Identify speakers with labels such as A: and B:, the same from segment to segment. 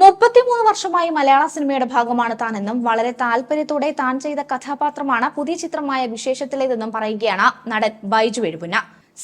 A: മുപ്പത്തിമൂന്ന് വർഷമായി മലയാള സിനിമയുടെ ഭാഗമാണ് താനെന്നും വളരെ താല്പര്യത്തോടെ താൻ ചെയ്ത കഥാപാത്രമാണ് പുതിയ ചിത്രമായ വിശേഷത്തിലേതെന്നും പറയുകയാണ് നടൻ ബൈജു എഴുപുന്ന.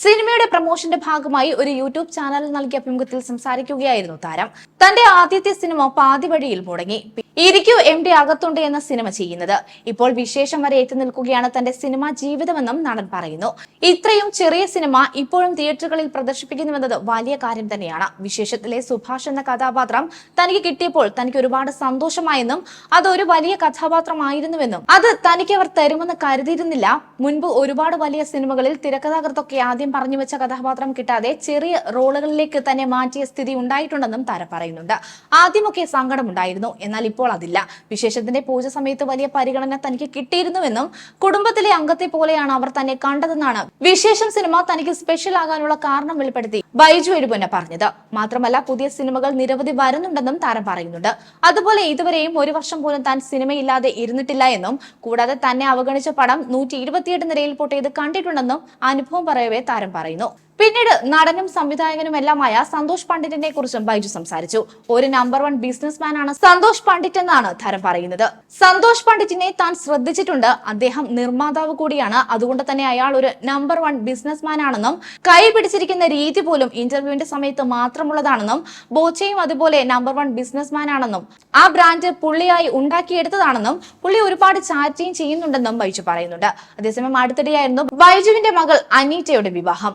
A: സിനിമയുടെ പ്രൊമോഷന്റെ ഭാഗമായി ഒരു യൂട്യൂബ് ചാനലിൽ നൽകിയ അഭിമുഖത്തിൽ സംസാരിക്കുകയായിരുന്നു താരം. തന്റെ ആദ്യത്തെ സിനിമ പാതി വഴിയിൽ മുടങ്ങി. ഇരിക്കൂ എം ഡി അകത്തുണ്ട് എന്ന സിനിമ ചെയ്യുന്നത്. ഇപ്പോൾ വിശേഷം വരെ എത്തി നിൽക്കുകയാണ് തന്റെ സിനിമാ ജീവിതമെന്നും നടൻ പറയുന്നു. ഇത്രയും ചെറിയ സിനിമ ഇപ്പോഴും തിയേറ്ററുകളിൽ പ്രദർശിപ്പിക്കുന്നുവെന്നത് വലിയ കാര്യം തന്നെയാണ്. വിശേഷത്തിലെ സുഭാഷ് എന്ന കഥാപാത്രം തനിക്ക് കിട്ടിയപ്പോൾ തനിക്ക് ഒരുപാട് സന്തോഷമായെന്നും അത് ഒരു വലിയ കഥാപാത്രമായിരുന്നുവെന്നും. അത് തനിക്ക് അവർ തരുമെന്ന് കരുതിയിരുന്നില്ല. മുൻപ് ഒരുപാട് വലിയ സിനിമകളിൽ തിരക്കഥാകൃത്തൊക്കെ ആദ്യം പറഞ്ഞു വെച്ച കഥാപാത്രം കിട്ടാതെ ചെറിയ റോളുകളിലേക്ക് തന്നെ മാറ്റിയ സ്ഥിതി ഉണ്ടായിട്ടുണ്ടെന്നും താര പറയുന്നുണ്ട്. ആദ്യമൊക്കെ സങ്കടമുണ്ടായിരുന്നു എന്നാൽ ഇപ്പോൾ അതില്ല. വിശേഷത്തിന്റെ പൂജ സമയത്ത് വലിയ പരിഗണന തനിക്ക് കിട്ടിയിരുന്നുവെന്നും കുടുംബത്തിലെ അംഗത്തെ പോലെയാണ് അവർ തന്നെ കണ്ടതെന്നാണ്. വിശേഷം സിനിമ തനിക്ക് സ്പെഷ്യൽ ആകാനുള്ള കാരണം വെളിപ്പെടുത്തി. ബൈജു എഴുപുന്ന പറഞ്ഞത്. മാത്രമല്ല പുതിയ സിനിമകൾ നിരവധി വരുന്നുണ്ടെന്നും താരം പറയുന്നുണ്ട്. അതുപോലെ ഇതുവരെയും ഒരു വർഷം പോലും താൻ സിനിമയില്ലാതെ ഇരുന്നിട്ടില്ല എന്നും കൂടാതെ തന്നെ അവഗണിച്ച പടം നൂറ്റി ഇരുപത്തിയെട്ട് നിരയിൽ പൊട്ടിയത് കണ്ടിട്ടുണ്ടെന്നും അനുഭവം പറയവേ താരം പറയുന്നു. പിന്നീട് നടനും സംവിധായകനും എല്ലാമായ സന്തോഷ് പണ്ഡിറ്റിനെ കുറിച്ചും ബൈജു സംസാരിച്ചു. ഒരു നമ്പർ വൺ ബിസിനസ്മാൻ ആണ് സന്തോഷ് പണ്ഡിറ്റ് എന്നാണ് ധരം പറയുന്നത്. സന്തോഷ് പണ്ഡിറ്റിനെ താൻ ശ്രദ്ധിച്ചിട്ടുണ്ട്. അദ്ദേഹം നിർമ്മാതാവ് കൂടിയാണ്. അതുകൊണ്ട് തന്നെ അയാൾ ഒരു നമ്പർ വൺ ബിസിനസ്മാൻ ആണെന്നും കൈ പിടിച്ചിരിക്കുന്ന രീതി പോലും ഇന്റർവ്യൂവിന്റെ സമയത്ത് മാത്രമുള്ളതാണെന്നും ബോച്ചയും അതുപോലെ നമ്പർ വൺ ബിസിനസ്മാൻ ആണെന്നും ആ ബ്രാൻഡ് പുള്ളിയായി ഉണ്ടാക്കിയെടുത്തതാണെന്നും പുള്ളി ഒരുപാട് ചാറ്റിയും ചെയ്യുന്നുണ്ടെന്നും ബൈജു പറയുന്നുണ്ട്. അതേസമയം അടുത്തിടെയായിരുന്നു ബൈജുവിന്റെ മകൾ അനീറ്റയുടെ വിവാഹം.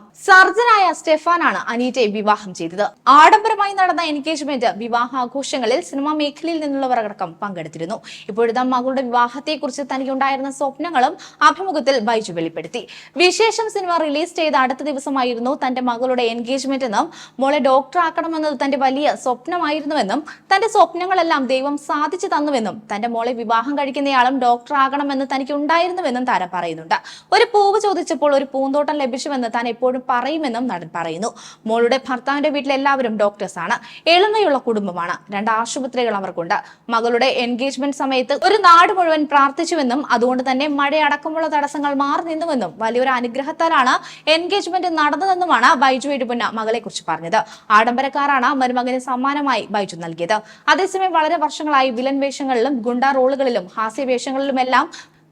A: സർജനായ സ്റ്റെഫാനാണ് അനീറ്റയെ വിവാഹം ചെയ്തത്. ആഡംബരമായി നടന്ന എൻഗേജ്മെന്റ് വിവാഹാഘോഷങ്ങളിൽ സിനിമാ മേഖലയിൽ നിന്നുള്ളവർ അടക്കം പങ്കെടുത്തിരുന്നു. ഇപ്പോഴത്തെ മകളുടെ വിവാഹത്തെക്കുറിച്ച് തനിക്കുണ്ടായിരുന്ന സ്വപ്നങ്ങളും അഭിമുഖത്തിൽ ബൈജു വെളിപ്പെടുത്തി. വിശേഷം സിനിമ റിലീസ് ചെയ്ത അടുത്ത ദിവസമായിരുന്നു തന്റെ മകളുടെ എൻഗേജ്മെന്റ് എന്നും മോളെ ഡോക്ടർ ആക്കണമെന്നത് തന്റെ വലിയ സ്വപ്നമായിരുന്നുവെന്നും തന്റെ സ്വപ്നങ്ങളെല്ലാം ദൈവം സാധിച്ചു തന്നുവെന്നും തന്റെ മോളെ വിവാഹം കഴിക്കുന്നയാളും ഡോക്ടർ ആകണമെന്ന് തനിക്ക് ഉണ്ടായിരുന്നുവെന്നും താരം പറയുന്നുണ്ട്. ഒരു പൂവ് ചോദിച്ചപ്പോൾ ഒരു പൂന്തോട്ടം ലഭിച്ചുവെന്ന് താൻ എപ്പോഴും പറയുമെന്നും നടൻ പറയുന്നു. മോളുടെ ഭർത്താവിന്റെ വീട്ടിൽ എല്ലാവരും ഡോക്ടേഴ്സാണ് എളിമയുള്ള കുടുംബമാണ്. രണ്ട് ആശുപത്രികൾ അവർക്കുണ്ട്. മകളുടെ എൻഗേജ്മെന്റ് സമയത്ത് ഒരു നാട് മുഴുവൻ പ്രാർത്ഥിച്ചുവെന്നും അതുകൊണ്ട് തന്നെ മഴയടക്കമുള്ള തടസ്സങ്ങൾ മാറി നിന്നുവെന്നും വലിയൊരു അനുഗ്രഹത്താലാണ് എൻഗേജ്മെന്റ് നടന്നതെന്നുമാണ് ബൈജു ഇടുപുന്ന മകളെ കുറിച്ച് പറഞ്ഞത്. ആഡംബരക്കാരാണ് മരുമകന് സമ്മാനമായി ബൈജു നൽകിയത്. അതേസമയം വളരെ വർഷങ്ങളായി വിലൻ വേഷങ്ങളിലും ഗുണ്ട റോളുകളിലും ഹാസ്യ വേഷങ്ങളിലുമെല്ലാം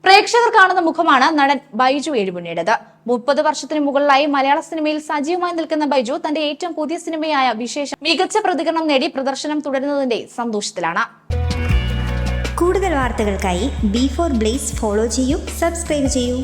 A: പ്രേക്ഷകർ കാണുന്ന മുഖമാണ് നടൻ ബൈജു എഴുപുണ്ണിയുടേത് മുപ്പത് വർഷത്തിന് മുകളിലായി മലയാള സിനിമയിൽ സജീവമായി നിൽക്കുന്ന ബൈജു തന്റെ ഏറ്റവും പുതിയ സിനിമയായ വിശേഷം മികച്ച പ്രതികരണം നേടി പ്രദർശനം തുടരുന്നതിന്റെ സന്തോഷത്തിലാണ്.
B: കൂടുതൽ വാർത്തകൾക്കായി ബി ഫോർ ബ്ലേസ് ഫോളോ ചെയ്യൂ സബ്സ്ക്രൈബ് ചെയ്യൂ.